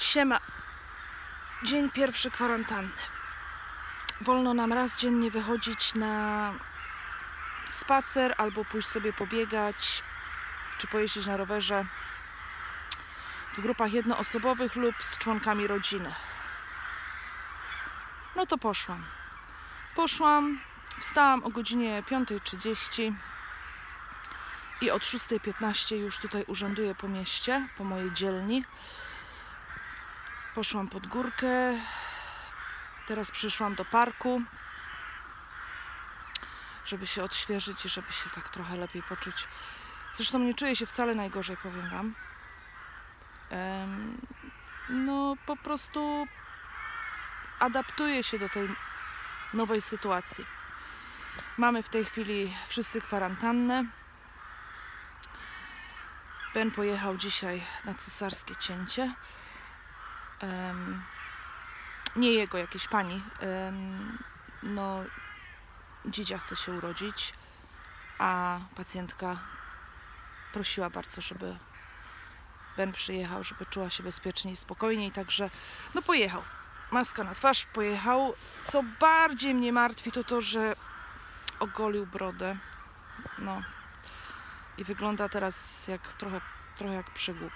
Siema. Dzień pierwszy kwarantanny. Wolno nam raz dziennie wychodzić na spacer albo pójść sobie pobiegać, czy pojeździć na rowerze w grupach jednoosobowych lub z członkami rodziny. No to poszłam. Poszłam, wstałam o godzinie 5.30 i od 6.15 już tutaj urzęduję po mieście, po mojej dzielni. Poszłam pod górkę. Teraz przyszłam do parku, żeby się odświeżyć i żeby się tak trochę lepiej poczuć. Zresztą nie czuję się wcale najgorzej, powiem Wam. No, po prostu adaptuję się do tej nowej sytuacji. Mamy w tej chwili wszyscy kwarantannę. Ben pojechał dzisiaj na cesarskie cięcie. Em, nie jego, jakiejś pani. Em, no, dzidzia chce się urodzić, a pacjentka prosiła bardzo, żeby Ben przyjechał, żeby czuła się bezpiecznie i spokojniej, także no pojechał. Maska na twarz, pojechał. Co bardziej mnie martwi, to to, że ogolił brodę. No. I wygląda teraz jak trochę, trochę jak przygłup.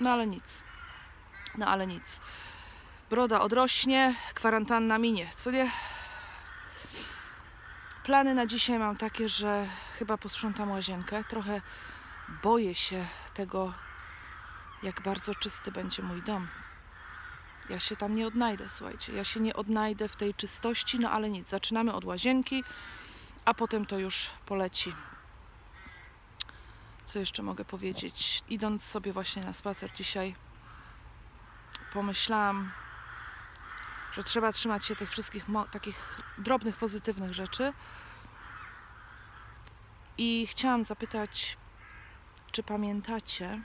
No ale nic. No ale nic. Broda odrośnie, kwarantanna minie, co nie? Plany na dzisiaj mam takie, że chyba posprzątam łazienkę. Trochę boję się tego, jak bardzo czysty będzie mój dom. Ja się tam nie odnajdę, słuchajcie. Ja się nie odnajdę w tej czystości, no ale nic. Zaczynamy od łazienki, a potem to już poleci. Co jeszcze mogę powiedzieć? Idąc sobie właśnie na spacer dzisiaj, pomyślałam, że trzeba trzymać się tych wszystkich takich drobnych, pozytywnych rzeczy. I chciałam zapytać, czy pamiętacie,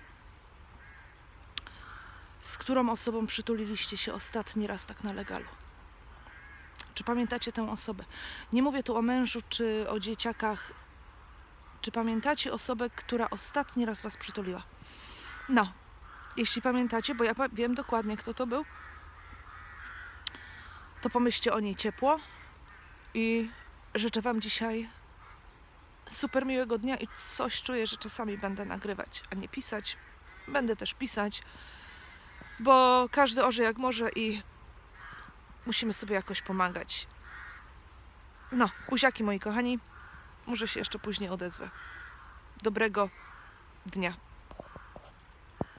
z którą osobą przytuliliście się ostatni raz tak na legalu? Czy pamiętacie tę osobę? Nie mówię tu o mężu czy o dzieciakach. Czy pamiętacie osobę, która ostatni raz was przytuliła? No, jeśli pamiętacie, bo ja wiem dokładnie, kto to był, to pomyślcie o niej ciepło i życzę Wam dzisiaj super miłego dnia i coś czuję, że czasami będę nagrywać, a nie pisać. Będę też pisać, bo każdy orze jak może i musimy sobie jakoś pomagać. No, buziaki moi kochani, może się jeszcze później odezwę. Dobrego dnia.